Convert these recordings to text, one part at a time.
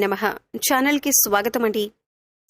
నమ. ఛానల్కి స్వాగతం అండి.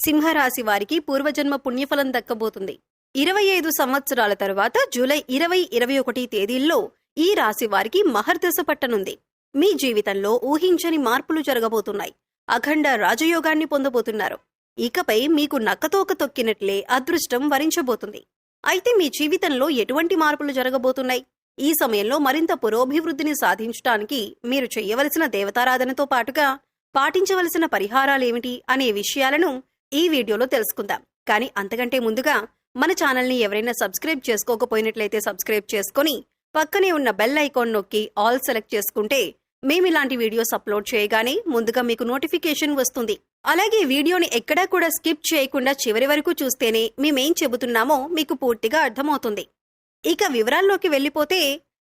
సింహరాశి వారికి పూర్వజన్మ పుణ్యఫలం దక్కబోతుంది. ఇరవై ఐదు సంవత్సరాల తరువాత జూలై ఇరవై ఇరవై ఒకటి తేదీల్లో ఈ రాశి వారికి మహర్దశ పట్టనుంది. మీ జీవితంలో ఊహించని మార్పులు జరగబోతున్నాయి. అఖండ రాజయోగాన్ని పొందబోతున్నారు. ఇకపై మీకు నక్కతోక తొక్కినట్లే అదృష్టం వరించబోతుంది. అయితే మీ జీవితంలో ఎటువంటి మార్పులు జరగబోతున్నాయి? ఈ సమయంలో మరింత పురోభివృద్ధిని సాధించడానికి మీరు చేయవలసిన దేవతారాధనతో పాటుగా పాటించవలసిన పరిహారాలేమిటి అనే విషయాలను ఈ వీడియోలో తెలుసుకుందాం. కానీ అంతకంటే ముందుగా మన ఛానల్ని ఎవరైనా సబ్స్క్రైబ్ చేసుకోకపోయినట్లయితే సబ్స్క్రైబ్ చేసుకొని పక్కనే ఉన్న బెల్ ఐకాన్ నొక్కి ఆల్ సెలెక్ట్ చేసుకుంటే మేము ఇలాంటి వీడియోస్ అప్లోడ్ చేయగానే ముందుగా మీకు నోటిఫికేషన్ వస్తుంది. అలాగే వీడియోని ఎక్కడా కూడా స్కిప్ చేయకుండా చివరి వరకు చూస్తేనే మేమేం చెబుతున్నామో మీకు పూర్తిగా అర్థమవుతుంది. ఇక వివరాల్లోకి వెళ్ళిపోతే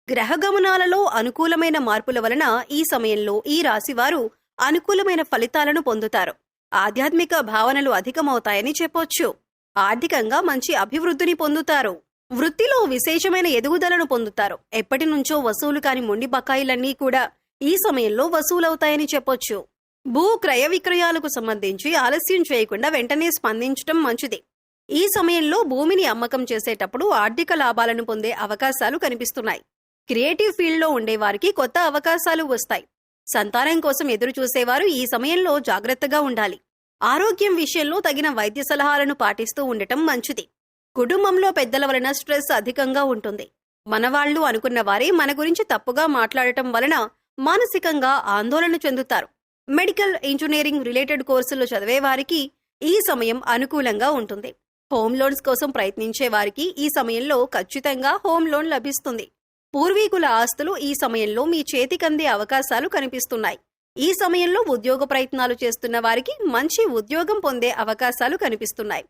గ్రహ గమనాలలో అనుకూలమైన మార్పుల వలన ఈ సమయంలో ఈ రాశివారు అనుకూలమైన ఫలితాలను పొందుతారు. ఆధ్యాత్మిక భావనలు అధికమవుతాయని చెప్పొచ్చు. ఆర్థికంగా మంచి అభివృద్ధిని పొందుతారు. వృత్తిలో విశేషమైన ఎదుగుదలను పొందుతారు. ఎప్పటి నుంచో వసూలు కాని మొండి బకాయిలన్నీ కూడా ఈ సమయంలో వసూలవుతాయని చెప్పొచ్చు. భూ క్రయ విక్రయాలకు సంబంధించి ఆలస్యం చేయకుండా వెంటనే స్పందించడం మంచిది. ఈ సమయంలో భూమిని అమ్మకం చేసేటప్పుడు ఆర్థిక లాభాలను పొందే అవకాశాలు కనిపిస్తున్నాయి. క్రియేటివ్ ఫీల్డ్లో ఉండేవారికి కొత్త అవకాశాలు వస్తాయి. సంతానం కోసం ఎదురు చూసేవారు ఈ సమయంలో జాగ్రత్తగా ఉండాలి. ఆరోగ్యం విషయంలో తగిన వైద్య సలహాలను పాటిస్తూ ఉండటం మంచిది. కుటుంబంలో పెద్దల వలన స్ట్రెస్ అధికంగా ఉంటుంది. మనవాళ్ళు అనుకున్న వారే మన గురించి తప్పుగా మాట్లాడటం వలన మానసికంగా ఆందోళన చెందుతారు. మెడికల్ ఇంజనీరింగ్ రిలేటెడ్ కోర్సులు చదివే వారికి ఈ సమయం అనుకూలంగా ఉంటుంది. హోమ్ లోన్స్ కోసం ప్రయత్నించే వారికి ఈ సమయంలో ఖచ్చితంగా హోమ్ లోన్ లభిస్తుంది. పూర్వీకుల ఆస్తులు ఈ సమయంలో మీ చేతికందే అవకాశాలు కనిపిస్తున్నాయి. ఈ సమయంలో ఉద్యోగ ప్రయత్నాలు చేస్తున్న వారికి మంచి ఉద్యోగం పొందే అవకాశాలు కనిపిస్తున్నాయి.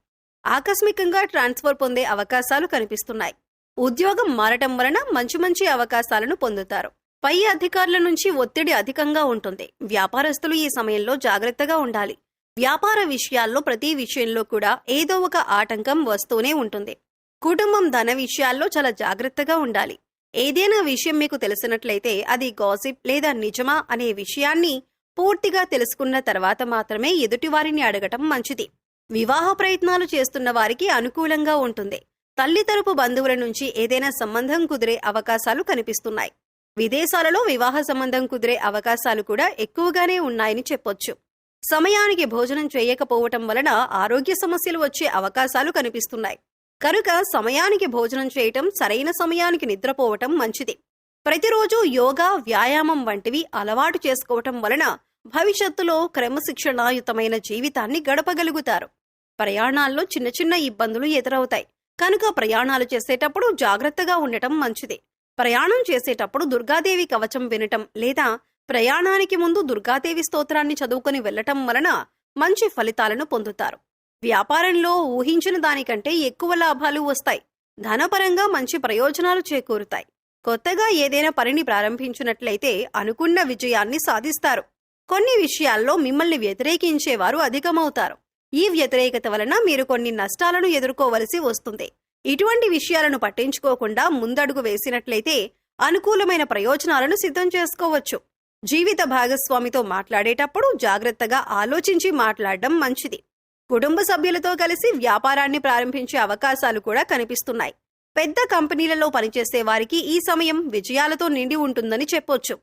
ఆకస్మికంగా ట్రాన్స్ఫర్ పొందే అవకాశాలు కనిపిస్తున్నాయి. ఉద్యోగం మారటం వలన మంచి మంచి అవకాశాలను పొందుతారు. పై అధికారుల నుంచి ఒత్తిడి అధికంగా ఉంటుంది. వ్యాపారస్తులు ఈ సమయంలో జాగ్రత్తగా ఉండాలి. వ్యాపార విషయాల్లో ప్రతి విషయంలో కూడా ఏదో ఒక ఆటంకం వస్తూనే ఉంటుంది. కుటుంబం ధన విషయాల్లో చాలా జాగ్రత్తగా ఉండాలి. ఏదైనా విషయం మీకు తెలిసినట్లయితే అది గాసిప్ లేదా నిజమా అనే విషయాన్ని పూర్తిగా తెలుసుకున్న తర్వాత మాత్రమే ఎదుటివారిని అడగటం మంచిది. వివాహ ప్రయత్నాలు చేస్తున్న వారికి అనుకూలంగా ఉంటుంది. తల్లి తరపు బంధువుల నుంచి ఏదైనా సంబంధం కుదిరే అవకాశాలు కనిపిస్తున్నాయి. విదేశాలలో వివాహ సంబంధం కుదిరే అవకాశాలు కూడా ఎక్కువగానే ఉన్నాయని చెప్పొచ్చు. సమయానికి భోజనం చేయకపోవటం వలన ఆరోగ్య సమస్యలు వచ్చే అవకాశాలు కనిపిస్తున్నాయి. కనుక సమయానికి భోజనం చేయటం సరైన సమయానికి నిద్రపోవటం మంచిది. ప్రతిరోజు యోగా వ్యాయామం వంటివి అలవాటు చేసుకోవటం వలన భవిష్యత్తులో క్రమశిక్షణాయుతమైన జీవితాన్ని గడపగలుగుతారు. ప్రయాణాల్లో చిన్న చిన్న ఇబ్బందులు ఎదురవుతాయి. కనుక ప్రయాణాలు చేసేటప్పుడు జాగ్రత్తగా ఉండటం మంచిది. ప్రయాణం చేసేటప్పుడు దుర్గాదేవి కవచం వినటం లేదా ప్రయాణానికి ముందు దుర్గాదేవి స్తోత్రాన్ని చదువుకొని వెళ్ళటం వలన మంచి ఫలితాలను పొందుతారు. వ్యాపారంలో ఊహించిన దానికంటే ఎక్కువ లాభాలు వస్తాయి. ధనపరంగా మంచి ప్రయోజనాలు చేకూరుతాయి. కొత్తగా ఏదైనా పనిని ప్రారంభించినట్లయితే అనుకున్న విజయాన్ని సాధిస్తారు. కొన్ని విషయాల్లో మిమ్మల్ని వ్యతిరేకించేవారు అధికమవుతారు. ఈ వ్యతిరేకత వలన మీరు కొన్ని నష్టాలను ఎదుర్కోవలసి వస్తుంది. ఇటువంటి విషయాలను పట్టించుకోకుండా ముందడుగు వేసినట్లయితే అనుకూలమైన ప్రయోజనాలను సిద్ధం చేసుకోవచ్చు. జీవిత భాగస్వామితో మాట్లాడేటప్పుడు జాగ్రత్తగా ఆలోచించి మాట్లాడడం మంచిది. కుటుంబ సభ్యులతో కలిసి వ్యాపారాన్ని ప్రారంభించే అవకాశాలు కూడా కనిపిస్తున్నాయి. పెద్ద కంపెనీలలో పనిచేసే వారికి ఈ సమయం విజయాలతో నిండి ఉంటుందని చెప్పొచ్చు.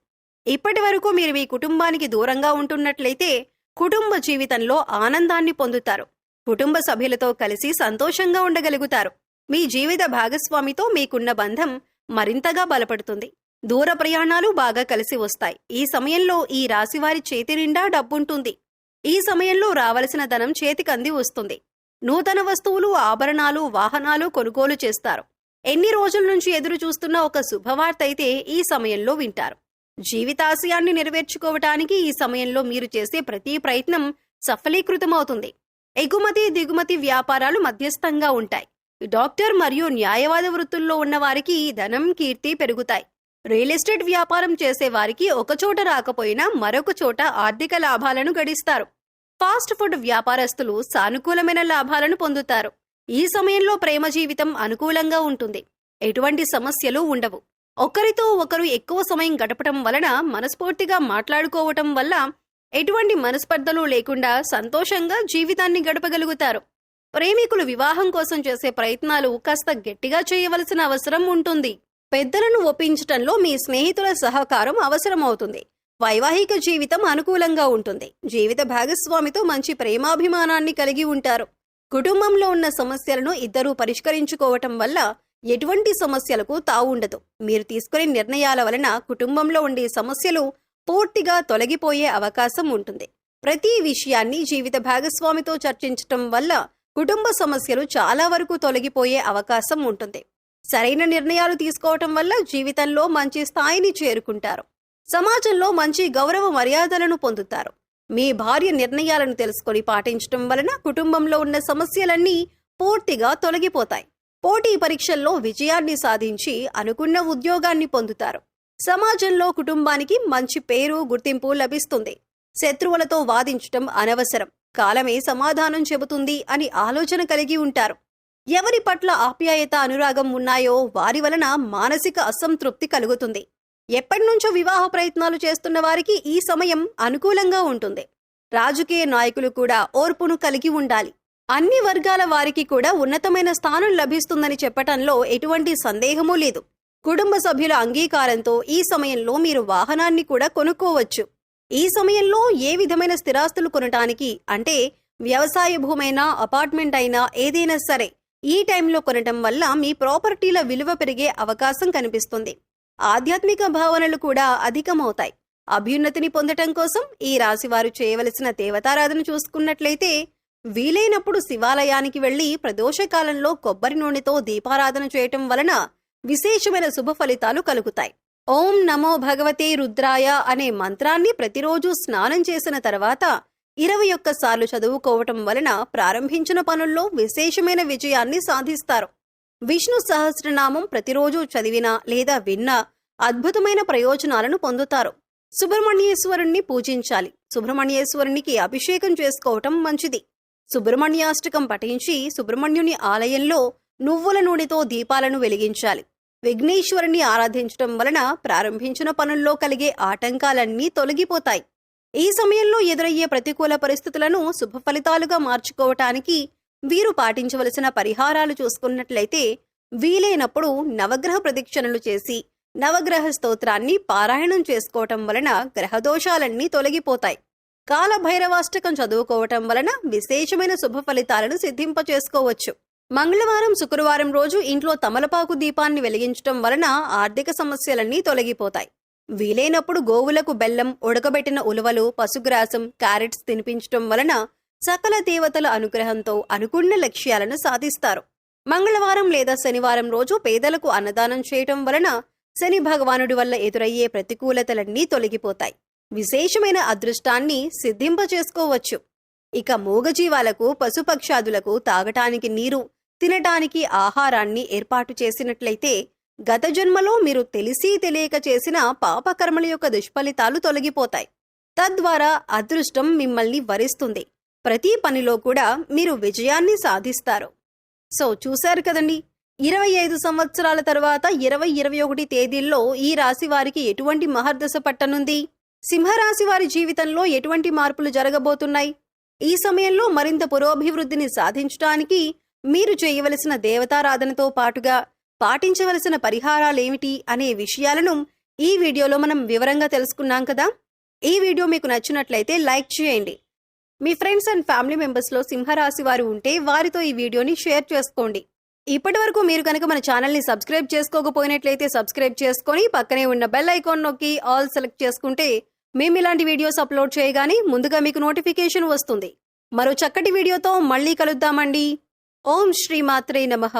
ఇప్పటి వరకు మీరు మీ కుటుంబానికి దూరంగా ఉంటున్నట్లయితే కుటుంబ జీవితంలో ఆనందాన్ని పొందుతారు. కుటుంబ సభ్యులతో కలిసి సంతోషంగా ఉండగలుగుతారు. మీ జీవిత భాగస్వామితో మీకున్న బంధం మరింతగా బలపడుతుంది. దూర ప్రయాణాలు బాగా కలిసి వస్తాయి. ఈ సమయంలో ఈ రాశివారి చేతి నిండా డబ్బుంటుంది. ఈ సమయంలో రావలసిన ధనం చేతికంది వస్తుంది. నూతన వస్తువులు ఆభరణాలు వాహనాలు కొనుగోలు చేస్తారు. ఎన్ని రోజుల నుంచి ఎదురు చూస్తున్న ఒక శుభవార్త అయితే ఈ సమయంలో వింటారు. జీవితాశయాన్ని నెరవేర్చుకోవటానికి ఈ సమయంలో మీరు చేసే ప్రతి ప్రయత్నం సఫలీకృతమవుతుంది. ఎగుమతి దిగుమతి వ్యాపారాలు మధ్యస్థంగా ఉంటాయి. డాక్టర్ మరియు న్యాయవాద వృత్తుల్లో ఉన్నవారికి ధనం కీర్తి పెరుగుతాయి. రియల్ ఎస్టేట్ వ్యాపారం చేసే వారికి ఒకచోట రాకపోయినా మరొక చోట ఆర్థిక లాభాలను గడిస్తారు. ఫాస్ట్ ఫుడ్ వ్యాపారస్తులు సానుకూలమైన లాభాలను పొందుతారు. ఈ సమయంలో ప్రేమ జీవితం అనుకూలంగా ఉంటుంది. ఎటువంటి సమస్యలు ఉండవు. ఒకరితో ఒకరు ఎక్కువ సమయం గడపటం వలన మనస్ఫూర్తిగా మాట్లాడుకోవటం వల్ల ఎటువంటి మనస్పర్ధలు లేకుండా సంతోషంగా జీవితాన్ని గడపగలుగుతారు. ప్రేమికులు వివాహం కోసం చేసే ప్రయత్నాలు కాస్త గట్టిగా చేయవలసిన అవసరం ఉంటుంది. పెద్దలను ఒప్పించటంలో మీ స్నేహితుల సహకారం అవసరమవుతుంది. వైవాహిక జీవితం అనుకూలంగా ఉంటుంది. జీవిత భాగస్వామితో మంచి ప్రేమాభిమానాన్ని కలిగి ఉంటారు. కుటుంబంలో ఉన్న సమస్యలను ఇద్దరూ పరిష్కరించుకోవటం వల్ల ఎటువంటి సమస్యలకు తావుండదు మీరు తీసుకునే నిర్ణయాల వలన కుటుంబంలో ఉండే సమస్యలు పూర్తిగా తొలగిపోయే అవకాశం ఉంటుంది. ప్రతి విషయాన్ని జీవిత భాగస్వామితో చర్చించటం వల్ల కుటుంబ సమస్యలు చాలా వరకు తొలగిపోయే అవకాశం ఉంటుంది. సరైన నిర్ణయాలు తీసుకోవటం వల్ల జీవితంలో మంచి స్థాయిని చేరుకుంటారు. సమాజంలో మంచి గౌరవ మర్యాదలను పొందుతారు. మీ భార్య నిర్ణయాలను తెలుసుకొని పాటించటం వలన కుటుంబంలో ఉన్న సమస్యలన్నీ పూర్తిగా తొలగిపోతాయి. పోటీ పరీక్షల్లో విజయాన్ని సాధించి అనుకున్న ఉద్యోగాన్ని పొందుతారు. సమాజంలో కుటుంబానికి మంచి పేరు గుర్తింపు లభిస్తుంది. శత్రువులతో వాదించటం అనవసరం. కాలమే సమాధానం చెబుతుంది అని ఆలోచన కలిగి ఉంటారు. ఎవరి పట్ల ఆప్యాయత అనురాగం ఉన్నాయో వారి వలన మానసిక అసంతృప్తి కలుగుతుంది. ఎప్పటినుంచో వివాహ ప్రయత్నాలు చేస్తున్న వారికి ఈ సమయం అనుకూలంగా ఉంటుంది. రాజకీయ నాయకులు కూడా ఓర్పును కలిగి ఉండాలి. అన్ని వర్గాల వారికి కూడా ఉన్నతమైన స్థానం లభిస్తుందని చెప్పటంలో ఎటువంటి సందేహమూ లేదు. కుటుంబ సభ్యుల అంగీకారంతో ఈ సమయంలో మీరు వాహనాన్ని కూడా కొనుక్కోవచ్చు. ఈ సమయంలో ఏ విధమైన స్థిరాస్తులు కొనటానికి అంటే వ్యవసాయ భూమైనా అపార్ట్మెంట్ అయినా ఏదైనా సరే ఈ టైంలో కొనటం వల్ల మీ ప్రాపర్టీల విలువ పెరిగే అవకాశం కనిపిస్తుంది. ఆధ్యాత్మిక భావనలు కూడా అధికమవుతాయి. అభ్యున్నతిని పొందటం కోసం ఈ రాశి వారు చేయవలసిన దేవతారాధన చూసుకున్నట్లయితే వీలైనప్పుడు శివాలయానికి వెళ్ళి ప్రదోషకాలంలో కొబ్బరి నూనెతో దీపారాధన చేయటం వలన విశేషమైన శుభ ఫలితాలు కలుగుతాయి. ఓం నమో భగవతే రుద్రాయ అనే మంత్రాన్ని ప్రతిరోజు స్నానం చేసిన తర్వాత ఇరవై ఒక్కసార్లు చదువుకోవటం వలన ప్రారంభించిన పనుల్లో విశేషమైన విజయాన్ని సాధిస్తారు. విష్ణు సహస్రనామం ప్రతిరోజు చదివినా లేదా విన్నా అద్భుతమైన ప్రయోజనాలను పొందుతారు. సుబ్రహ్మణ్యేశ్వరుణ్ణి పూజించాలి. సుబ్రహ్మణ్యేశ్వరునికి అభిషేకం చేసుకోవటం మంచిది. సుబ్రహ్మణ్యాష్టకం పఠించి సుబ్రహ్మణ్యుని ఆలయంలో నువ్వుల నూనెతో దీపాలను వెలిగించాలి. విఘ్నేశ్వరుని ఆరాధించటం వలన ప్రారంభించిన పనుల్లో కలిగే ఆటంకాలన్నీ తొలగిపోతాయి. ఈ సమయంలో ఎదురయ్యే ప్రతికూల పరిస్థితులను శుభ ఫలితాలుగా మార్చుకోవటానికి వీరు పాటించవలసిన పరిహారాలు చూసుకున్నట్లయితే వీలైనప్పుడు నవగ్రహ ప్రదక్షిణలు చేసి నవగ్రహ స్తోత్రాన్ని పారాయణం చేసుకోవటం వలన గ్రహదోషాలన్నీ తొలగిపోతాయి. కాలభైరవాష్టకం చదువుకోవటం వలన విశేషమైన శుభ ఫలితాలను సిద్ధింపచేసుకోవచ్చు. మంగళవారం శుక్రవారం రోజు ఇంట్లో తమలపాకు దీపాన్ని వెలిగించటం వలన ఆర్థిక సమస్యలన్నీ తొలగిపోతాయి. వీలైనప్పుడు గోవులకు బెల్లం ఉడకబెట్టిన ఉలవలు పశుగ్రాసం క్యారెట్స్ తినిపించటం వలన సకల దేవతల అనుగ్రహంతో అనుకున్న లక్ష్యాలను సాధిస్తారు. మంగళవారం లేదా శనివారం రోజు పేదలకు అన్నదానం చేయటం వలన శని భగవానుడి వల్ల ఎదురయ్యే ప్రతికూలతలన్నీ తొలగిపోతాయి. విశేషమైన అదృష్టాన్ని సిద్ధింపచేసుకోవచ్చు ఇక మూగజీవాలకు పశుపక్షాదులకు తాగటానికి నీరు తినటానికి ఆహారాన్ని ఏర్పాటు చేసినట్లయితే గత జన్మలో మీరు తెలిసి తెలియక చేసిన పాపకర్మల యొక్క దుష్ఫలితాలు తొలగిపోతాయి. తద్వారా అదృష్టం మిమ్మల్ని వరిస్తుంది. ప్రతి పనిలో కూడా మీరు విజయాన్ని సాధిస్తారు. సో చూశారు కదండి. ఇరవై ఐదు సంవత్సరాల తర్వాత ఇరవై ఇరవై ఒకటి తేదీల్లో ఈ రాశి వారికి ఎటువంటి మహర్దశ పట్టనుంది? సింహరాశి వారి జీవితంలో ఎటువంటి మార్పులు జరగబోతున్నాయి? ఈ సమయంలో మరింత పురోభివృద్ధిని సాధించడానికి మీరు చేయవలసిన దేవతారాధనతో పాటుగా పాటించవలసిన పరిహారాలేమిటి అనే విషయాలను ఈ వీడియోలో మనం వివరంగా తెలుసుకున్నాం కదా. ఈ వీడియో మీకు నచ్చినట్లయితే లైక్ చేయండి. మీ ఫ్రెండ్స్ అండ్ ఫ్యామిలీ మెంబర్స్లో సింహరాశి వారు ఉంటే వారితో ఈ వీడియోని షేర్ చేసుకోండి. ఇప్పటి వరకు మీరు కనుక మన ఛానల్ని సబ్స్క్రైబ్ చేసుకోకపోయినట్లయితే సబ్స్క్రైబ్ చేసుకొని పక్కనే ఉన్న బెల్ ఐకాన్ నొక్కి ఆల్ సెలెక్ట్ చేసుకుంటే మేము ఇలాంటి వీడియోస్ అప్లోడ్ చేయగానే ముందుగా మీకు నోటిఫికేషన్ వస్తుంది. మరో చక్కటి వీడియోతో మళ్ళీ కలుద్దామండి. ఓం శ్రీ మాత్రే నమః.